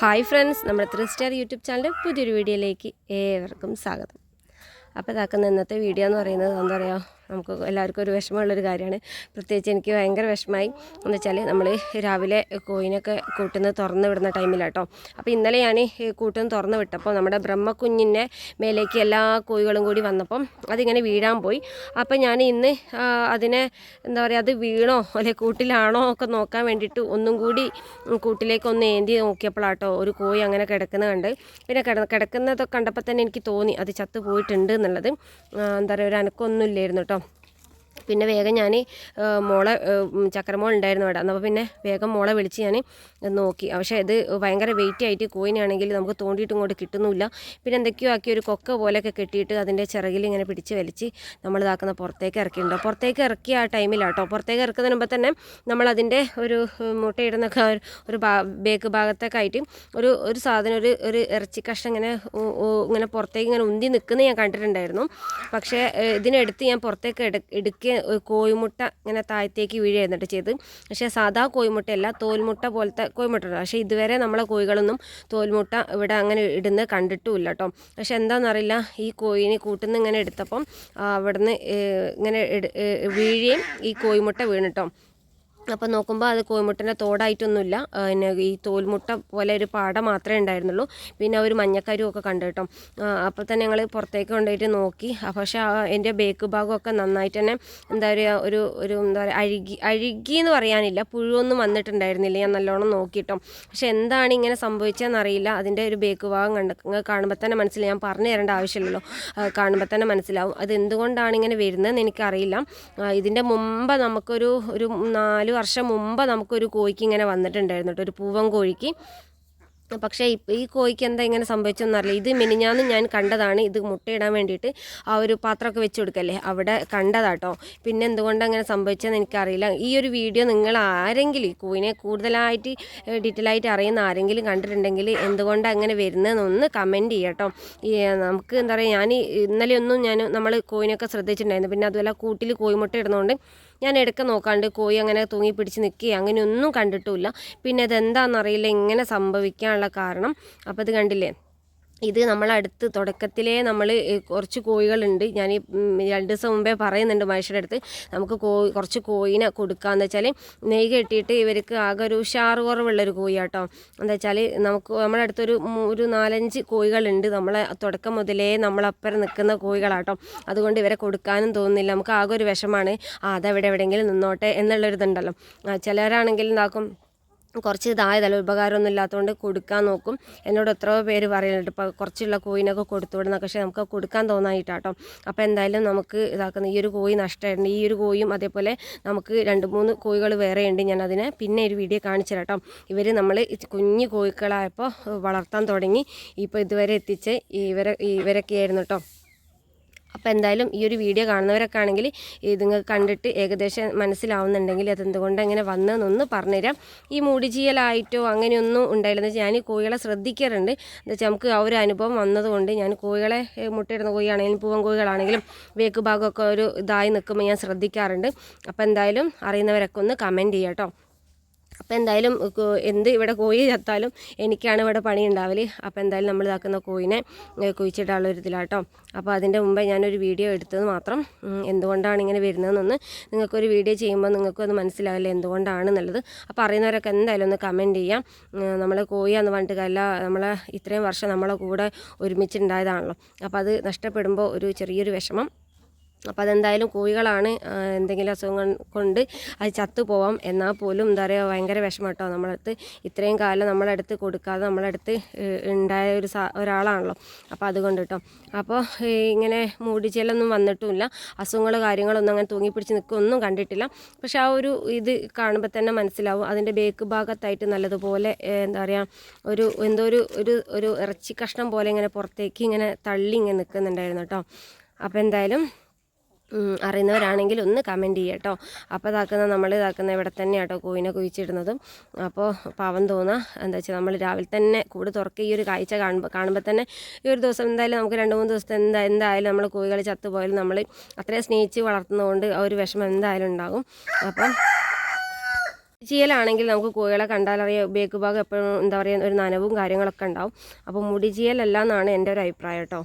Hi friends നമ്മുടെ three star YouTube ചാനലിന്റെ പുതിയൊരു വീഡിയോയിലേക്ക് ഏവർക്കും സ്വാഗതം. അപ്പോൾ ഇതാക്കുന്ന ഇന്നത്തെ വീഡിയോ എന്ന് പറയുന്നത് എന്താ പറയുക നമുക്ക് എല്ലാവർക്കും ഒരു വിഷമമുള്ളൊരു കാര്യമാണ്. പ്രത്യേകിച്ച് എനിക്ക് ഭയങ്കര വിഷമമായി. എന്ന് വെച്ചാൽ നമ്മൾ രാവിലെ കോയിനൊക്കെ കൂട്ടുന്നത് തുറന്ന് വിടുന്ന ടൈമിലാട്ടോ. അപ്പോൾ ഇന്നലെ ഞാൻ കൂട്ടുന്ന തുറന്ന് വിട്ടപ്പോൾ നമ്മുടെ ബ്രഹ്മക്കുഞ്ഞിന്റെ മേലേക്ക് എല്ലാ കോഴികളും കൂടി വന്നപ്പം അതിങ്ങനെ വീഴാൻ പോയി. അപ്പോൾ ഞാൻ ഇന്ന് അതിനെ എന്താ പറയുക അത് വീണോ അല്ലെ കൂട്ടിലാണോ ഒക്കെ നോക്കാൻ വേണ്ടിയിട്ട് ഒന്നും കൂടി കൂട്ടിലേക്ക് ഒന്ന് ഏന്തി നോക്കിയപ്പോഴാട്ടോ ഒരു കോഴി അങ്ങനെ കിടക്കുന്നത് കണ്ട്. പിന്നെ കിട കിടക്കുന്നതൊക്കെ കണ്ടപ്പോൾ തന്നെ എനിക്ക് തോന്നി അത് ചത്തു പോയിട്ടുണ്ട് എന്നുള്ളത് എന്താ പറയുക ഒരു അനക്കൊന്നും ഇല്ലായിരുന്നു കേട്ടോ. പിന്നെ വേഗം ഞാൻ മോളെ ചക്രമോൾ ഉണ്ടായിരുന്നു അവിടെ. അപ്പോൾ പിന്നെ വേഗം മോളെ വിളിച്ച് ഞാൻ നോക്കി. പക്ഷേ ഇത് ഭയങ്കര വെയിറ്റ് ആയിട്ട് കോയിനാണെങ്കിൽ നമുക്ക് തോണ്ടിയിട്ട് ഇങ്ങോട്ട് കിട്ടുന്നില്ല പിന്നെ എന്തൊക്കെയോ ആക്കി ഒരു കൊക്ക പോലെയൊക്കെ കെട്ടിയിട്ട് അതിന്റെ ചിറകിൽ ഇങ്ങനെ പിടിച്ച് വലിച്ച് നമ്മൾ ഇതാക്കുന്ന പുറത്തേക്ക് ഇറക്കിയിട്ടുണ്ടോ. പുറത്തേക്ക് ഇറക്കിയ ആ ടൈമിലാട്ടോ. പുറത്തേക്ക് ഇറക്കുന്നതിന് മുമ്പ് തന്നെ നമ്മളതിന്റെ ഒരു മുട്ടയിടുന്നൊക്കെ മുട്ടയിടുന്ന ഒരു ബേക്ക് ഭാഗത്തൊക്കെ ആയിട്ട് ഒരു ഒരു സാധനം ഒരു ഒരു ഇറച്ചി കഷ്ണം ഇങ്ങനെ ഇങ്ങനെ പുറത്തേക്ക് ഇങ്ങനെ ഉന്തി നിൽക്കുന്നത് ഞാൻ കണ്ടിട്ടുണ്ടായിരുന്നു. പക്ഷേ ഇതിനെടുത്ത് ഞാൻ പുറത്തേക്ക് എടു എടുക്കുക കോഴിമുട്ട ഇങ്ങനെ താഴത്തേക്ക് വീഴുന്നിട്ട് ചെയ്ത്. പക്ഷേ സാധാ കോഴിമുട്ടയല്ല തോൽമുട്ട പോലത്തെ കോഴിമുട്ട പക്ഷേ ഇതുവരെ നമ്മളെ കോഴികളൊന്നും തോൽമുട്ട ഇവിടെ അങ്ങനെ ഇടുന്നത് കണ്ടിട്ടുമില്ല കേട്ടോ. പക്ഷെ എന്താണെന്നറിയില്ല ഈ കോഴിനെ കൂട്ടുന്ന ഇങ്ങനെ എടുത്തപ്പം അവിടുന്ന് ഇങ്ങനെ വീഴുകയും ഈ കോഴിമുട്ട വീണിട്ടോ അപ്പോൾ നോക്കുമ്പോൾ അത് കോഴിമുട്ടന്റെ തോടായിട്ടൊന്നുമില്ല. പിന്നെ ഈ തോൽമുട്ട പോലെ ഒരു പാട മാത്രമേ ഉണ്ടായിരുന്നുള്ളൂ. പിന്നെ ഒരു മഞ്ഞക്കരും ഒക്കെ കണ്ടു കേട്ടോ. അപ്പോൾ തന്നെ ഞങ്ങൾ പുറത്തേക്ക് കൊണ്ടുപോയിട്ട് നോക്കി. പക്ഷേ എന്റെ ബേക്ക് ഭാഗമൊക്കെ നന്നായിട്ട് തന്നെ എന്താ പറയുക ഒരു ഒരു എന്താ പറയുക അഴുകി അഴുകി എന്ന് പറയാനില്ല. പുഴുവൊന്നും വന്നിട്ടുണ്ടായിരുന്നില്ല. ഞാൻ നല്ലോണം നോക്കിയിട്ടോ. പക്ഷേ എന്താണ് ഇങ്ങനെ സംഭവിച്ചതെന്ന് അറിയില്ല. അതിന്റെ ഒരു ബേക്ക് ഭാഗം കണ്ട കാണുമ്പോൾ തന്നെ മനസ്സിലായി. ഞാൻ പറഞ്ഞു തരേണ്ട ആവശ്യമില്ലല്ലോ. കാണുമ്പോൾ തന്നെ മനസ്സിലാവും. അത് എന്തുകൊണ്ടാണ് ഇങ്ങനെ വരുന്നതെന്ന് എനിക്കറിയില്ല. ഇതിന്റെ മുമ്പ് നമുക്കൊരു ഒരു നാല് വർഷം മുമ്പ് നമുക്കൊരു കോഴിക്ക് ഇങ്ങനെ വന്നിട്ടുണ്ടായിരുന്നു കേട്ടോ ഒരു പൂവൻ കോഴിക്ക്. പക്ഷേ ഈ കോഴിക്ക് എന്താ ഇങ്ങനെ സംഭവിച്ചതെന്നറിയില്ല ഇത് മിനിഞ്ഞാന്ന് ഞാൻ കണ്ടതാണ്. ഇത് മുട്ടയിടാൻ വേണ്ടിയിട്ട് ആ ഒരു പാത്രമൊക്കെ വെച്ച് കൊടുക്കല്ലേ? അവിടെ കണ്ടതാട്ടോ പിന്നെ എന്തുകൊണ്ട് അങ്ങനെ സംഭവിച്ചതെന്ന് എനിക്കറിയില്ല. ഈ ഒരു വീഡിയോ നിങ്ങൾ ആരെങ്കിലും ഈ കോഴിനെ കൂടുതലായിട്ട് ഡീറ്റെയിൽ ആയിട്ട് അറിയുന്ന ആരെങ്കിലും കണ്ടിട്ടുണ്ടെങ്കിൽ എന്തുകൊണ്ട് അങ്ങനെ വരുന്നതെന്നൊന്ന് കമന്റ് ചെയ്യട്ടോ ഈ നമുക്ക് എന്താ പറയുക ഞാൻ ഇന്നലെയൊന്നും ഞാൻ നമ്മൾ കോഴിനൊക്കെ ശ്രദ്ധിച്ചിട്ടുണ്ടായിരുന്നു. പിന്നെ അതുപോലെ കൂട്ടിൽ കോഴിമുട്ട ഇടുന്നതുകൊണ്ട് ഞാൻ ഇടയ്ക്ക് നോക്കാണ്ട് കോഴി അങ്ങനെ തൂങ്ങി പിടിച്ച് നിൽക്കുക അങ്ങനെയൊന്നും കണ്ടിട്ടുമില്ല. പിന്നെ അതെന്താണെന്നറിയില്ല ഇങ്ങനെ സംഭവിക്കാനുള്ള കാരണം. അപ്പോൾ ഇത് കണ്ടില്ലേ? ഇത് നമ്മളടുത്ത് തുടക്കത്തിലേ നമ്മൾ കുറച്ച് കോഴികളുണ്ട്. ഞാൻ രണ്ട് ദിവസം മുമ്പേ പറയുന്നുണ്ട് മനുഷ്യരുടെ അടുത്ത്. നമുക്ക് കോഴി കുറച്ച് കോഴിനെ കൊടുക്കാന്ന് വെച്ചാൽ നെയ് കെട്ടിയിട്ട് ഇവർക്ക് ആകെ ഒരു ഉഷാറ് കുറവുള്ളൊരു കോഴിയാട്ടോ. എന്താ വെച്ചാൽ നമുക്ക് നമ്മുടെ അടുത്തൊരു ഒരു നാലഞ്ച് കോഴികളുണ്ട്. നമ്മളെ തുടക്കം മുതലേ നമ്മളപ്പുറം നിൽക്കുന്ന കോഴികളാട്ടോ. അതുകൊണ്ട് ഇവരെ കൊടുക്കാനും തോന്നുന്നില്ല. നമുക്ക് ആകെ ഒരു വിഷമാണ്. അതവിടെ എവിടെയെങ്കിലും നിന്നോട്ടെ എന്നുള്ളൊരിതുണ്ടല്ലോ. ചിലരാണെങ്കിൽ എന്താക്കും കുറച്ച് ഇതായതല്ല ഉപകാരമൊന്നും ഇല്ലാത്തതുകൊണ്ട് കൊടുക്കാൻ നോക്കും. എന്നോട് എത്രയോ പേര് പറയുന്നുണ്ട് ഇപ്പോൾ കുറച്ചുള്ള കോയിനൊക്കെ കൊടുത്തു വിടുന്ന പക്ഷേ നമുക്ക് കൊടുക്കാൻ തോന്നായിട്ടാട്ടോ അപ്പോൾ എന്തായാലും നമുക്ക് ഇതാക്കുന്ന ഈ ഒരു കോഴി നഷ്ടമായിട്ടുണ്ട്. ഈ ഒരു കോയും അതേപോലെ നമുക്ക് രണ്ട് മൂന്ന് കോഴികൾ വേറെ ഉണ്ട്. ഞാൻ അതിനെ പിന്നെ ഒരു വീഡിയോ കാണിച്ചു കേട്ടോ ഇവർ നമ്മൾ കുഞ്ഞു കോഴികളായപ്പോൾ വളർത്താൻ തുടങ്ങി. ഇപ്പോൾ ഇതുവരെ എത്തിച്ച് ഇവരെ ഇവരൊക്കെ ആയിരുന്നു കേട്ടോ അപ്പോൾ എന്തായാലും ഈ ഒരു വീഡിയോ കാണുന്നവരൊക്കെ ആണെങ്കിൽ ഇത് കണ്ടിട്ട് ഏകദേശം മനസ്സിലാവുന്നുണ്ടെങ്കിൽ അതെന്തുകൊണ്ട് അങ്ങനെ വന്നതെന്നൊന്ന് പറഞ്ഞുതരാം. ഈ മൂടിചീയലായിട്ടോ അങ്ങനെയൊന്നും ഉണ്ടായില്ലെന്ന് വെച്ചാൽ ഞാൻ ഈ കോഴികളെ ശ്രദ്ധിക്കാറുണ്ട്. എന്താ വെച്ചാൽ നമുക്ക് ആ ഒരു അനുഭവം വന്നതുകൊണ്ട് ഞാൻ കോഴികളെ മുട്ടയിടുന്ന കോഴിയാണെങ്കിലും പൂവൻ കോഴികളാണെങ്കിലും വേക്ക് ഭാഗമൊക്കെ ഒരു ഇതായി നിൽക്കുമ്പോൾ ഞാൻ ശ്രദ്ധിക്കാറുണ്ട്. അപ്പോൾ എന്തായാലും അറിയുന്നവരൊക്കെ ഒന്ന് കമന്റ് ചെയ്യാം കേട്ടോ. അപ്പോൾ എന്തായാലും എന്ത് ഇവിടെ കോഴി ചത്താലും എനിക്കാണ് ഇവിടെ പണി ഉണ്ടാവൽ അപ്പോൾ എന്തായാലും നമ്മൾ ഇതാക്കുന്ന കോഴിനെ കുഴിച്ചിട്ടുള്ള ഒരു ഇതിലാട്ടോ അപ്പോൾ അതിന്റെ മുമ്പേ ഞാനൊരു വീഡിയോ എടുത്തത് മാത്രം എന്തുകൊണ്ടാണ് ഇങ്ങനെ വരുന്നതെന്നൊന്ന് നിങ്ങൾക്കൊരു വീഡിയോ ചെയ്യുമ്പോൾ നിങ്ങൾക്കും അത് മനസ്സിലാവില്ല എന്തുകൊണ്ടാണെന്നുള്ളത്. അപ്പോൾ അറിയുന്നവരൊക്കെ എന്തായാലും ഒന്ന് കമന്റ് ചെയ്യാം. നമ്മൾ കോഴിയാന്ന് പറഞ്ഞിട്ട് കല്ല നമ്മളെ ഇത്രയും വർഷം നമ്മളെ കൂടെ ഒരുമിച്ചുണ്ടായതാണല്ലോ അപ്പോൾ അത് നഷ്ടപ്പെടുമ്പോൾ ഒരു ചെറിയൊരു വിഷമം. അപ്പോൾ അതെന്തായാലും കോഴികളാണ് എന്തെങ്കിലും അസുഖം കൊണ്ട് അത് ചത്തു പോവാം. എന്നാൽ പോലും എന്താ പറയുക ഭയങ്കര വിഷമം കേട്ടോ. നമ്മളടുത്ത് ഇത്രയും കാലം നമ്മളടുത്ത് കൊടുക്കാതെ നമ്മളടുത്ത് ഉണ്ടായ ഒരു സാ ഒരാളാണല്ലോ. അപ്പോൾ അതുകൊണ്ട് കേട്ടോ. അപ്പോൾ ഇങ്ങനെ മൂടിച്ചേലൊന്നും വന്നിട്ടുമില്ല. അസുഖങ്ങൾ കാര്യങ്ങളൊന്നും അങ്ങനെ തൂങ്ങിപ്പിടിച്ച് നിൽക്കുമൊന്നും കണ്ടിട്ടില്ല. പക്ഷെ ആ ഒരു ഇത് കാണുമ്പോൾ തന്നെ മനസ്സിലാവും. അതിന്റെ ബേക്ക് ഭാഗത്തായിട്ട് നല്ലതുപോലെ എന്താ പറയുക ഒരു എന്തോ ഒരു ഒരു ഒരു ഇറച്ചി കഷ്ണം പോലെ ഇങ്ങനെ പുറത്തേക്ക് ഇങ്ങനെ തള്ളി ഇങ്ങനെ നിൽക്കുന്നുണ്ടായിരുന്നു കേട്ടോ. അപ്പോൾ എന്തായാലും അറിയുന്നവരാണെങ്കിൽ ഒന്ന് കമന്റ് ചെയ്യുക കേട്ടോ അപ്പോൾ ഇതാക്കുന്ന നമ്മൾ ഇതാക്കുന്ന ഇവിടെ തന്നെ കേട്ടോ കോയിനെ കുഴിച്ചിടുന്നതും. അപ്പോൾ പാവം തോന്നുക എന്താ വെച്ചാൽ നമ്മൾ രാവിലെ തന്നെ കൂട് തുറക്കുക ഈ ഒരു കാഴ്ച കാണുമ്പോൾ കാണുമ്പോൾ തന്നെ ഈ ഒരു ദിവസം എന്തായാലും നമുക്ക് രണ്ട് മൂന്ന് ദിവസത്തെ എന്താ എന്തായാലും നമ്മൾ കോഴികൾ ചത്തുപോയാലും നമ്മൾ അത്രയും സ്നേഹിച്ച് വളർത്തുന്നതുകൊണ്ട് ആ ഒരു വിഷമം എന്തായാലും ഉണ്ടാകും. അപ്പം മുടിചീയലാണെങ്കിൽ നമുക്ക് കോഴികളെ കണ്ടാലറിയാം ബേക്ക് ഭാഗം എപ്പോഴും എന്താ പറയുക ഒരു നനവും കാര്യങ്ങളൊക്കെ ഉണ്ടാവും. അപ്പോൾ മുടിചീയലല്ല എന്നാണ് എന്റെ ഒരു അഭിപ്രായം കേട്ടോ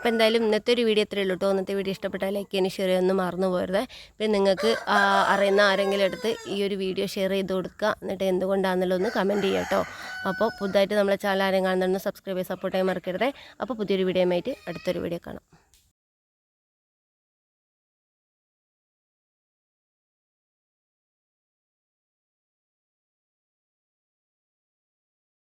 അപ്പോൾ എന്തായാലും ഇന്നത്തെ ഒരു വീഡിയോ ഇത്രയേ ഉള്ളൂ കേട്ടോ ഇന്നത്തെ വീഡിയോ ഇഷ്ടപ്പെട്ടാൽ ലൈക്ക് ചെയ്യാനും ഷെയർ ചെയ്യാനും മറന്നു പോകരുത്. പിന്നെ നിങ്ങൾക്ക് അറിയുന്ന ആരെങ്കിലും എടുത്ത് ഈ ഒരു വീഡിയോ ഷെയർ ചെയ്ത് കൊടുക്കുക. എന്നിട്ട് എന്തുകൊണ്ടാണെന്നുള്ള ഒന്ന് കമന്റ് ചെയ്യുക കേട്ടോ അപ്പോൾ പുതുതായിട്ട് നമ്മളെ ചാനൽ ആരും കാണുന്നുണ്ടെന്ന് സബ്സ്ക്രൈബ് ചെയ്ത് സപ്പോർട്ട് ചെയ്യാൻ മറക്കരുത്. അപ്പോൾ പുതിയൊരു വീഡിയോ ആയിട്ട് അടുത്തൊരു വീഡിയോ കാണാം.